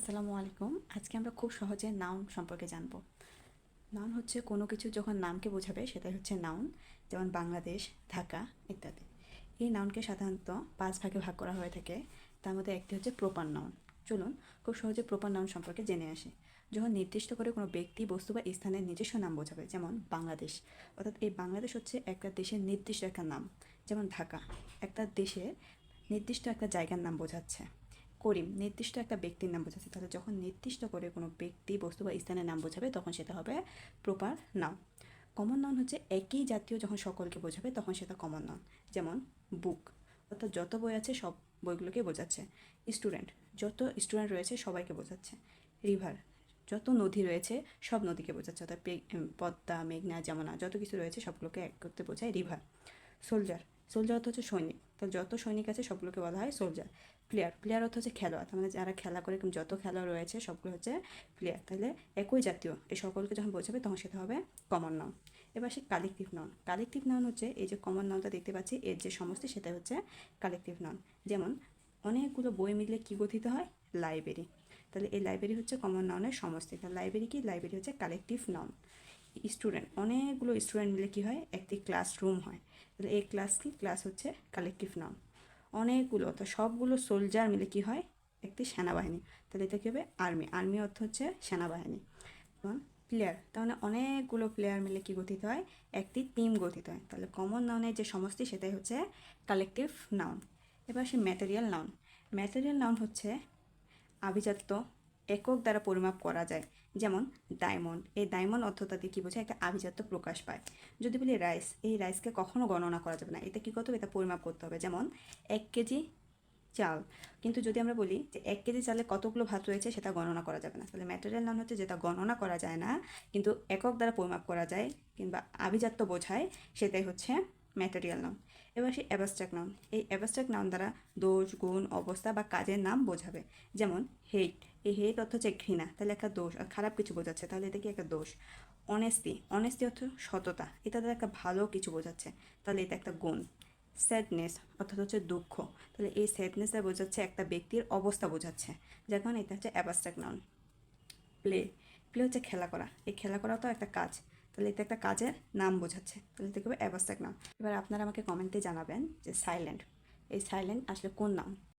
আসসালামু আলাইকুম। আজকে আমরা খুব সহজে নাউন সম্পর্কে জানব। নাউন হচ্ছে কোনো কিছু যখন নামকে বোঝাবে, সেটাই হচ্ছে নাউন যেমন বাংলাদেশ, ঢাকা ইত্যাদি। এই নাউনকে সাধারণত পাঁচ ভাগে ভাগ করা হয়ে থাকে। তার মধ্যে একটি হচ্ছে প্রপার নাউন চলুন, খুব সহজে প্রপার নাউন সম্পর্কে জেনে আসি। যখন নির্দিষ্ট করে কোনো ব্যক্তি, বস্তু বা স্থানের নিজস্ব নাম বোঝাবে, যেমন বাংলাদেশ, অর্থাৎ এই বাংলাদেশ হচ্ছে একটা দেশের নির্দিষ্ট একটা নাম, যেমন ঢাকা। একটা দেশের নির্দিষ্ট একটা জায়গার নাম বোঝাচ্ছে। করিম নির্দিষ্ট একটা ব্যক্তির নাম বোঝাচ্ছে। তাহলে যখন নির্দিষ্ট করে কোনো ব্যক্তি, বস্তু বা স্থানের নাম বোঝাবে, তখন সেটা হবে প্রপার নাম কমন নাউন হচ্ছে একই জাতীয় যখন সকলকে বোঝাবে, তখন সেটা কমন নাউন যেমন বুক অর্থাৎ যত বই আছে, সব বইগুলোকে বোঝাচ্ছে। স্টুডেন্ট যত স্টুডেন্ট রয়েছে, সবাইকে বোঝাচ্ছে। রিভার যত নদী রয়েছে, সব নদীকে বোঝাচ্ছে। অর্থাৎ পদ্মা, মেঘনা, যমুনা, যত কিছু রয়েছে, সবগুলোকে এক করতে বোঝায় রিভার সোলজার সোলজার অর্থ হচ্ছে সৈনিক। তো যত সৈনিক আছে সবগুলোকে বলা হয় সোলজার প্লেয়ার প্লেয়ার অর্থ হচ্ছে খেলোয়াড়, তার মানে যারা খেলা করে যত খেলোয়াড় রয়েছে সবগুলো হচ্ছে প্লেয়ার তাহলে একই জাতীয়, এই সকলকে যখন বোঝাবে তখন সেটা হবে কমন নাউন এবার সে কালেকটিভ নাউন কালেকটিভ নাউন হচ্ছে এই যে কমন নাউনটা দেখতে পাচ্ছি, এর যে সমষ্টি সেটা হচ্ছে কালেকটিভ নাউন যেমন, অনেকগুলো বই মিলে কী গঠিত হয়? লাইব্রেরি তাহলে এই লাইব্রেরি হচ্ছে কমন নাউনের সমষ্টি। তাহলে লাইব্রেরি কি? লাইব্রেরি হচ্ছে কালেকটিভ নাউন স্টুডেন্ট অনেকগুলো স্টুডেন্ট মিলে কী হয়? একটি ক্লাসরুম হয়। তাহলে এই ক্লাস কি? ক্লাস হচ্ছে কালেকটিভ নাউন অনেকগুলো অর্থাৎ সবগুলো সোলজার মিলে কি হয়? একটি সেনাবাহিনী। তাহলে এটা কী হবে? আর্মি আর্মি অর্থ হচ্ছে সেনাবাহিনী। এবং প্লেয়ার মানে অনেকগুলো প্লেয়ার মিলে কি গঠিত হয়? একটি টিম গঠিত হয়। তাহলে কমন নাউনের যে সমষ্টি, সেটাই হচ্ছে কালেকটিভ নাউন এবার সে ম্যাটেরিয়াল নাউন ম্যাটেরিয়াল নাউন হচ্ছে আভিজাত্য একক দ্বারা পরিমাপ করা যায়। যেমন ডায়মন্ড এই ডায়মন্ড অর্থটা দিয়ে কী বোঝায়? একটা আভিজাত্য প্রকাশ পায়। যদি বলি রাইস এই রাইসকে কখনো গণনা করা যাবে না। এটা কী করতে হবে? এটা পরিমাপ করতে হবে। যেমন, এক কেজি চাল। কিন্তু যদি আমরা বলি যে এক কেজি চালে কতগুলো ভাত রয়েছে, সেটা গণনা করা যাবে না। তাহলে ম্যাটেরিয়াল নাম হচ্ছে যেটা গণনা করা যায় না, কিন্তু একক দ্বারা পরিমাপ করা যায় কিংবা আভিজাত্য বোঝায়, সেটাই হচ্ছে ম্যাটেরিয়াল নাম। এবার সেই অ্যাবাস্ট্রাক্ট নাউন এই অ্যাবাস্ট্রাক্ট নাউন দ্বারা দোষ, গুণ, অবস্থা বা কাজের নাম বোঝাবে। যেমন হেট এই হেট অর্থ হচ্ছে ঘৃণা, তাহলে একটা দোষ, আর খারাপ কিছু বোঝাচ্ছে, তাহলে এটা কি একটা দোষ? অনেস্টি অনেস্টি অর্থ সততা, এটা দ্বারা একটা ভালো কিছু বোঝাচ্ছে, তাহলে এটা একটা গুণ। স্যাডনেস অর্থাৎ হচ্ছে দুঃখ, তাহলে এই স্যাডনেসটা বোঝাচ্ছে একটা ব্যক্তির অবস্থা বোঝাচ্ছে কারণে এটা হচ্ছে অ্যাবাস্ট্রাক্ট নাউন প্লে প্লে হচ্ছে খেলা করা, এই খেলা করা তো একটা কাজ, তাহলে এটা একটা কাজের নাম বোঝাচ্ছে, তাহলে এটা হবে অ্যাবাস্ট্রাক্ট নাম এবার আপনারা আমাকে কমেন্টে জানাবেন যে সাইলেন্ট এই সাইলেন্ট আসলে কোন নাম